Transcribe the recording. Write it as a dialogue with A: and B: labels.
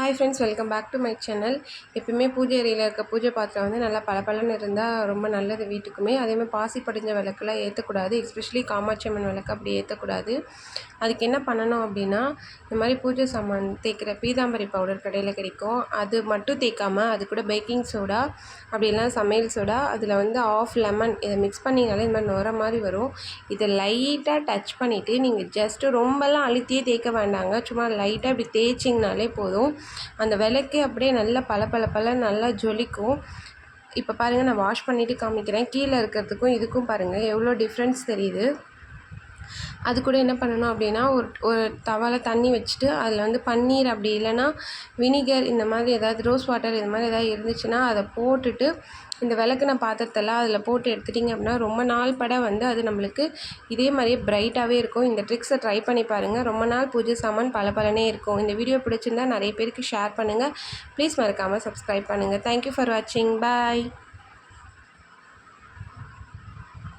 A: Hi friends welcome back to my channel எப்பயுமே பூஜை அறையில் இருக்க பூஜை பாத்திரம் வந்து நல்லா பளபளன்னு இருந்தால் ரொம்ப நல்லது வீட்டுக்குமே. அதேமாதிரி பாசி படிஞ்ச விளக்குலாம் ஏற்றக்கூடாது எஸ்பெஷலி காமாட்சி அம்மன் விளக்கு அப்படி ஏற்றக்கூடாது அதுக்கு என்ன பண்ணணும் அப்படின்னா இந்த மாதிரி பூஜை சாமான் தேய்க்கிற பீதாம்பரி பவுடர் கடையில் கிடைக்கும். அது மட்டும் தேய்க்காம அது கூட பேக்கிங் சோடா அப்படி இல்லைனா சமையல் சோடா அதில் வந்து ஆஃப் லெமன் இதை மிக்ஸ் பண்ணிங்கனாலே இந்த மாதிரி நுர மாதிரி வரும். இதை லைட்டாக டச் பண்ணிவிட்டு நீங்கள் ஜஸ்ட்டு ரொம்பலாம் அழுத்தியே தேய்க்க வேண்டாங்க. சும்மா லைட்டாக இப்படி தேய்ச்சிங்கனாலே போதும். அந்த விளக்கே அப்படியே நல்லா பல பல பல நல்லா ஜொலிக்கும். இப்போ பாருங்கள் நான் வாஷ் பண்ணிவிட்டு காமிக்கிறேன். கீழே இருக்கிறதுக்கும் இதுக்கும் பாருங்கள் எவ்வளோ டிஃப்ரென்ஸ் தெரியுது. அது கூட என்ன பண்ணணும் அப்படின்னா ஒரு ஒரு தவால தண்ணி வச்சுட்டு அதில் வந்து பன்னீர் அப்படி இல்லைன்னா வினிகர் இந்த மாதிரி ஏதாவது ரோஸ் வாட்டர் இது மாதிரி ஏதாவது இருந்துச்சுன்னா அதை போட்டுட்டு இந்த விளக்குன பாத்திரத்தெல்லாம் அதில் போட்டு எடுத்துட்டிங்க அப்படின்னா ரொம்ப நாள் பட வந்து அது நம்மளுக்கு இதே மாதிரியே பிரைட்டாகவே இருக்கும். இந்த ட்ரிக்ஸை ட்ரை பண்ணி பாருங்கள் ரொம்ப நாள் பூஜை சாமான் பல பலனே இருக்கும். இந்த வீடியோ பிடிச்சிருந்தா நிறைய பேருக்கு ஷேர் பண்ணுங்கள் ப்ளீஸ் மறக்காமல் சப்ஸ்கிரைப் பண்ணுங்கள் தேங்க்யூ ஃபார் வாட்சிங் பாய்